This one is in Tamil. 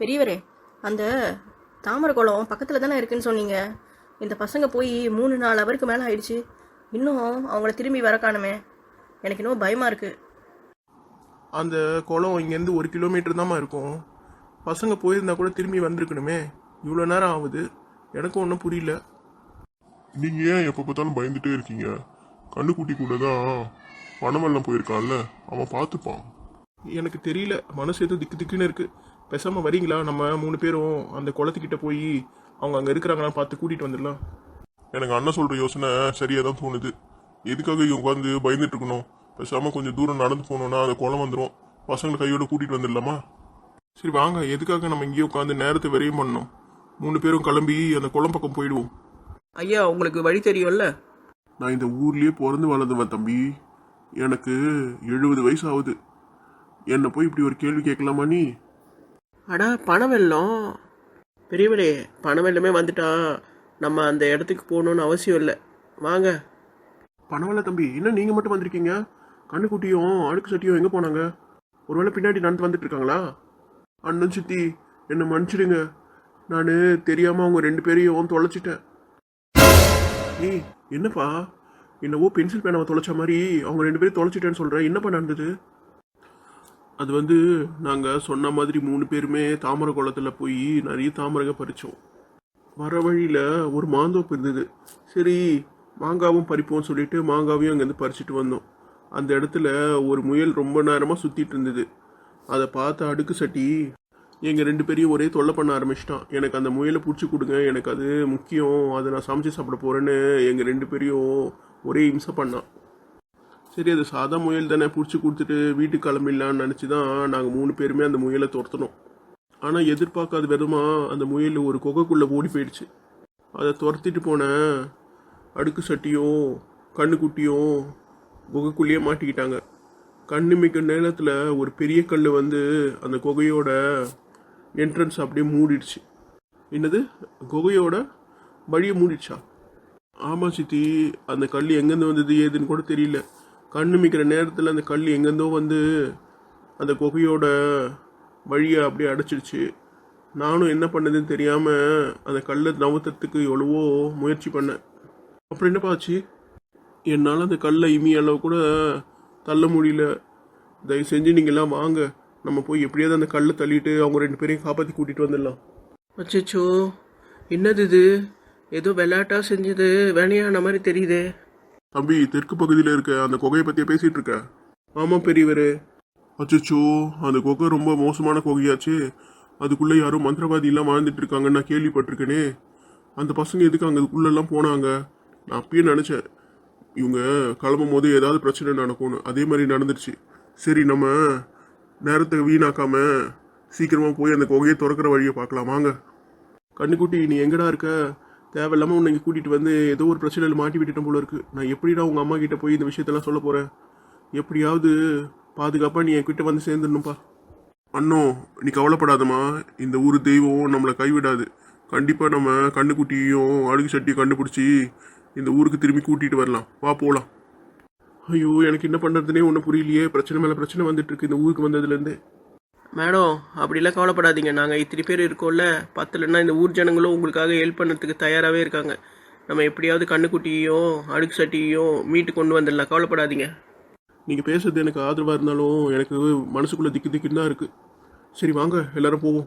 பெரியவரே அந்த தாமரை குளம் பக்கத்தில் தானே இருக்குன்னு சொன்னீங்க. இந்த பசங்க போய் மூணு நாலு அவருக்கு மேலே ஆயிடுச்சு. இன்னும் அவங்கள திரும்பி வர காணுமே. எனக்கு இன்னும் பயமாக இருக்குது அந்த குளம் இங்கேருந்து ஒரு கிலோமீட்டர் தாம்மா இருக்கும். பசங்க போயிருந்தா கூட திரும்பி வந்திருக்கணுமே. இவ்வளோ நேரம் ஆகுது. எனக்கும் ஒன்றும் புரியல. நீங்க ஏன் எப்ப பார்த்தாலும் பயந்துட்டே இருக்கீங்க? கண்ணுக்குட்டி கூட தான் பணமெல்லாம் போயிருக்கான்ல அவன் பார்த்துப்பான். எனக்கு தெரியல. மனசு எதுவும் திக்கு திக்குன்னு இருக்கு. பேசாம வரீங்களா? நம்ம மூணு பேரும் அந்த குளத்துக்கிட்ட போய் அவங்க அங்கே இருக்கிறாங்களான்னு பார்த்து கூட்டிகிட்டு வந்துடலாம். எனக்கு அண்ணன் சொல்ற யோசனை சரியா தான் தோணுது. எதுக்காக இங்க உட்காந்து பயந்துட்டு இருக்கணும்? பேசாம கொஞ்சம் தூரம் நடந்து போனோம்னா அந்த குளம் வந்துடும் பசங்களை கையோட கூட்டிட்டு வந்துடலாமா? சரி வாங்க. எதுக்காக நம்ம இங்கேயே உட்காந்து நேரத்தை விரையும் பண்ணோம் மூணு பேரும் கிளம்பி அந்த குளம் பக்கம் போயிடுவோம். ஐயா உங்களுக்கு வழி தெரியும்ல? நான் இந்த ஊர்லயே பிறந்து வளர்ந்தவன் தம்பி. எனக்கு எழுபது வயசு ஆகுது. என்னை போய் இப்படி ஒரு கேள்வி கேட்கலாமா நீ? அடா பணம் வெள்ளம் பெரியவரே பணம் வெள்ளமே வந்துட்டா நம்ம அந்த இடத்துக்கு போகணுன்னு அவசியம் இல்லை. வாங்க. பணவல்ல தம்பி என்ன நீங்கள் மட்டும் வந்திருக்கீங்க? கண்ணுக்குட்டியும் அழுக்கு சட்டியும் எங்கே போனாங்க? ஒருவேளை பின்னாடி நடந்து வந்துட்டு இருக்காங்களா அண்ணன் சித்தி என்னை மன்னிச்சிடுங்க. நான் தெரியாமல் அவங்க ரெண்டு பேரையும் தொலைச்சிட்டேன். ஏய் என்னப்பா? என்னவோ பென்சில் பேனாவை தொலைச்ச மாதிரி அவங்க ரெண்டு பேரும் தொலைச்சிட்டேன்னு சொல்கிறேன் என்னப்பா நடந்தது? அது வந்து நாங்கள் சொன்ன மாதிரி மூணு பேருமே தாமரை குளத்தில் போய் நிறைய தாமரைங்க பறித்தோம் வர வழியில் ஒரு மாந்தோப்பு இருந்தது. சரி மாங்காவும் பறிப்போம்னு சொல்லிட்டு மாங்காவையும் அங்கேருந்து பறிச்சுட்டு வந்தோம். அந்த இடத்துல ஒரு முயல் ரொம்ப நேரமாக சுற்றிட்டு இருந்தது. அதை பார்த்த அடுக்கு சட்டி எங்கள் ரெண்டு பேரையும் ஒரே தொல்லை பண்ண ஆரம்பிச்சிட்டான். எனக்கு அந்த முயலை பிடிச்சி கொடுங்க எனக்கு அது முக்கியம் அதை நான் சமைச்சு சாப்பிட போகிறேன்னு எங்கள் ரெண்டு பேரையும் ஒரே இம்சை பண்ணான். சரி அது சாதா முயல் தானே பிடிச்சி கொடுத்துட்டு வீட்டுக்கு கிளம்பிடலான்னு நினச்சி தான் நாங்கள் மூணு பேருமே அந்த முயலை துரத்துனோம். ஆனால் எதிர்பார்க்காத விதமாக அந்த முயல் ஒரு குகைக்குள்ளே ஓடி போயிடுச்சு. அதை துரத்திட்டு போன அடுக்கு சட்டியும் கண்ணுக்குட்டியும் குகைக்குள்ளேயே மாட்டிக்கிட்டாங்க. கண்ணு மிக்க நேரத்தில் ஒரு பெரிய கல் வந்து அந்த குகையோட என்ட்ரன்ஸ் அப்படியே மூடிடுச்சு. என்னது? குகையோட வழியை மூடிடுச்சா? ஆமாம் சித்தி அந்த கல் எங்கேருந்து வந்தது ஏதுன்னு கூட தெரியல. கண்ணு மிக்கிற நேரத்தில் அந்த கல் எங்கேருந்தோ வந்து அந்த குகையோட வழியை அப்படியே அடைச்சிடுச்சு நானும் என்ன பண்ணதுன்னு தெரியாமல் அந்த கல்லை நவுத்துறதுக்கு எவ்வளவோ முயற்சி பண்ணேன். அப்புறம் என்னப்பா ஆச்சு? என்னால் அந்த கல்லை இமி அளவு கூட தள்ள முடியல. தயவு செஞ்சு நீங்கள்லாம் வாங்க. நம்ம போய் எப்படியாவது அந்த கல்லை தள்ளிட்டு அவங்க ரெண்டு பேரையும் காப்பாற்றி கூட்டிகிட்டு வந்துடலாம். அச்சோ என்னது இது? ஏதோ விளையாட்டா செஞ்சது வேணையான மாதிரி தெரியுதே. தம்பி தெற்கு பகுதியில் இருக்க அந்த குகையை பத்தியே பேசிகிட்டு இருக்க. ஆமாம் பெரியவர். அச்சச்சோ அந்த குகை ரொம்ப மோசமான குகையாச்சு. அதுக்குள்ளே யாரும் மந்திரவாதியெல்லாம் வாழ்ந்துட்டு இருக்காங்கன்னு நான் கேள்விப்பட்டிருக்கேனே. அந்த பசங்க எதுக்கு அங்கே அதுக்குள்ளெல்லாம் போனாங்க? நான் அப்பயே நினச்சேன் இவங்க கிளம்பும் போது ஏதாவது பிரச்சனை நடக்கும்னு. அதே மாதிரி நடந்துருச்சு. சரி நம்ம நேரத்தை வீணாக்காம சீக்கிரமாக போய் அந்த குகையை திறக்கிற வழியை பார்க்கலாம். வாங்க. கண்ணுக்குட்டி நீ எங்கடா இருக்க? தேவையில்லாமல் உன்னை இங்கே கூட்டிகிட்டு வந்து ஏதோ ஒரு பிரச்சனையில் மாட்டி விட்டுட்டேன் போல இருக்குது நான் எப்படிடா உங்கள் அம்மா கிட்ட போய் இந்த விஷயத்தெல்லாம் சொல்ல போகிறேன் எப்படியாவது பாதுகாப்பாக நீ என்கிட்ட வந்து சேர்ந்துடணும்ப்பா அண்ணோ நீ கவலைப்படாதம்மா. இந்த ஊர் தெய்வம் நம்மளை கைவிடாது. கண்டிப்பாக நம்ம கண்ணுக்குட்டியும் அழுகு சட்டியும் கண்டுபிடிச்சி இந்த ஊருக்கு திரும்பி கூட்டிகிட்டு வரலாம். வா போகலாம் ஐயோ எனக்கு என்ன பண்ணுறதுனே ஒன்றும் புரியலையே. பிரச்சனை மேலே பிரச்சனை வந்துட்டு இருக்கு. இந்த ஊருக்கு வந்ததுலேருந்து மேடம் அப்படிலாம் கவலைப்படாதீங்க. நாங்கள் இத்தனை பேர் இருக்கோம்ல பத்தலைன்னா இந்த ஊர் ஜனங்களும் உங்களுக்காக ஹெல்ப் பண்ணுறதுக்கு தயாராகவே இருக்காங்க. நம்ம எப்படியாவது கண்ணுக்குட்டியையும் அடுக்கு சட்டியையும் மீட்டு கொண்டு வந்துடலாம். கவலைப்படாதீங்க. நீங்கள் பேசுறது எனக்கு ஆதரவாக இருந்தாலும் எனக்கு மனசுக்குள்ளே திக்கு திக்குன்னு தான் இருக்குது சரி வாங்க எல்லாரும் போவோம்.